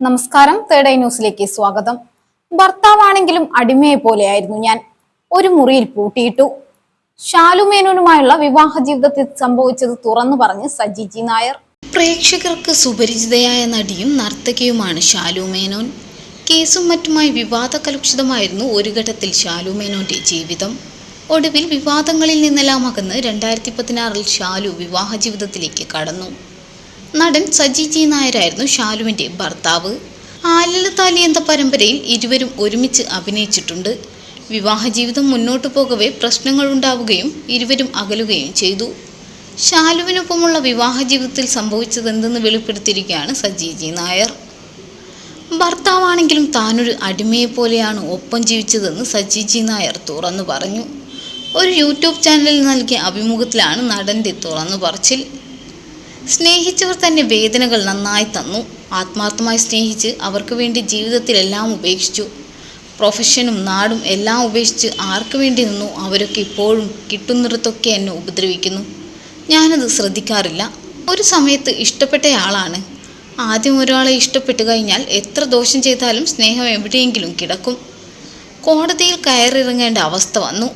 നമസ്കാരം. Third eye ന്യൂസിലേക്ക് സ്വാഗതം. ഭർത്താവാണെങ്കിലും അടിമയെ പോലെയായിരുന്നു ഞാൻ. ഒരു മുറിയിൽ പൂട്ടിയിട്ടു. ശാലുമേനോനുമായുള്ള വിവാഹ ജീവിതത്തിൽ സംഭവിച്ചത് തുറന്നു പറഞ്ഞ് സജി ജി നായർ. പ്രേക്ഷകർക്ക് സുപരിചിതയായ നടിയും നർത്തകിയുമാണ് ഷാലു മേനോൻ കേസും മറ്റുമായി വിവാദ കലുഷിതമായിരുന്നു ഒരു ഘട്ടത്തിൽ ഷാലു മേനോന്റെ ജീവിതം. ഒടുവിൽ വിവാദങ്ങളിൽ നിന്നെല്ലാം അകന്ന് രണ്ടായിരത്തി പതിനാറിൽ ഷാലു വിവാഹ ജീവിതത്തിലേക്ക് കടന്നു. നടൻ സജി ജി നായരായിരുന്നു ഷാലുവിന്റെ ഭർത്താവ്. ആലില എന്ന പരമ്പരയിൽ ഇരുവരും ഒരുമിച്ച് അഭിനയിച്ചിട്ടുണ്ട്. വിവാഹ ജീവിതം മുന്നോട്ടു പോകവെ പ്രശ്നങ്ങൾ ഉണ്ടാവുകയും ഇരുവരും അകലുകയും ചെയ്തു. ഷാലുവിനൊപ്പമുള്ള വിവാഹ ജീവിതത്തിൽ സംഭവിച്ചതെന്തെന്ന് വെളിപ്പെടുത്തിയിരിക്കുകയാണ് സജി ജി നായർ. ഭർത്താവാണെങ്കിലും താനൊരു അടിമയെ പോലെയാണ് ഒപ്പം ജീവിച്ചതെന്ന് സജി ജി നായർ തുറന്നു പറഞ്ഞു. ഒരു യൂട്യൂബ് ചാനലിൽ നൽകിയ അഭിമുഖത്തിലാണ് നടന്റെ തുറന്നു പറച്ചിൽ. സ്നേഹിച്ചവർ തന്നെ വേദനകൾ നന്നായി തന്നു. ആത്മാർത്ഥമായി സ്നേഹിച്ച് അവർക്ക് വേണ്ടി ജീവിതത്തിലെല്ലാം ഉപേക്ഷിച്ചു. പ്രൊഫഷനും നാടും എല്ലാം ഉപേക്ഷിച്ച് ആർക്ക് വേണ്ടി നിന്നു അവരൊക്കെ ഇപ്പോഴും കിട്ടുന്നിടത്തൊക്കെ എന്നെ ഉപദ്രവിക്കുന്നു. ഞാനത് ശ്രദ്ധിക്കാറില്ല. ഒരു സമയത്ത് ഇഷ്ടപ്പെട്ടയാളാണ് ആദ്യം ഒരാളെ ഇഷ്ടപ്പെട്ടു കഴിഞ്ഞാൽ എത്ര ദോഷം ചെയ്താലും സ്നേഹം എവിടെയെങ്കിലും കിടക്കും. കോടതിയിൽ കയറിയിറങ്ങേണ്ട അവസ്ഥ വന്നു.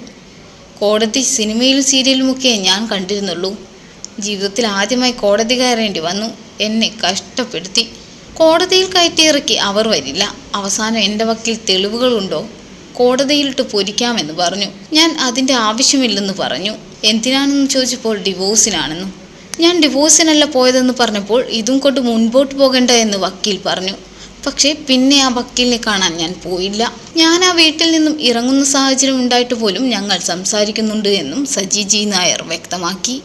കോടതി സിനിമയിലും സീരിയലുമൊക്കെ ഞാൻ കണ്ടിരുന്നുള്ളൂ. ജീവിതത്തിൽ ആദ്യമായി കോടതി കയറേണ്ടി വന്നു. എന്നെ കഷ്ടപ്പെടുത്തി. കോടതിയിൽ കയറ്റിയിറക്കി അവർ വരില്ല. അവസാനം എന്റെ വക്കിൽ തെളിവുകളുണ്ടോ? കോടതിയിലിട്ട് പൊരിക്കാമെന്ന് പറഞ്ഞു. ഞാൻ അതിന്റെ ആവശ്യമില്ലെന്ന് പറഞ്ഞു. എന്തിനാണെന്ന് ചോദിച്ചപ്പോൾ ഡിവോഴ്സിനാണെന്നും. ഞാൻ ഡിവോഴ്സിനല്ല പോയതെന്ന് പറഞ്ഞപ്പോൾ ഇതും കൊണ്ട് മുൻപോട്ട് പോകണ്ട എന്ന് വക്കീൽ പറഞ്ഞു. പക്ഷേ പിന്നെ ആ വക്കീലിനെ കാണാൻ ഞാൻ പോയില്ല. ഞാൻ ആ വീട്ടിൽ നിന്നും ഇറങ്ങുന്ന സാഹചര്യം ഉണ്ടായിട്ട് പോലും ഞങ്ങൾ സംസാരിക്കുന്നുണ്ട് എന്നും സജി ജി നായർ വ്യക്തമാക്കി.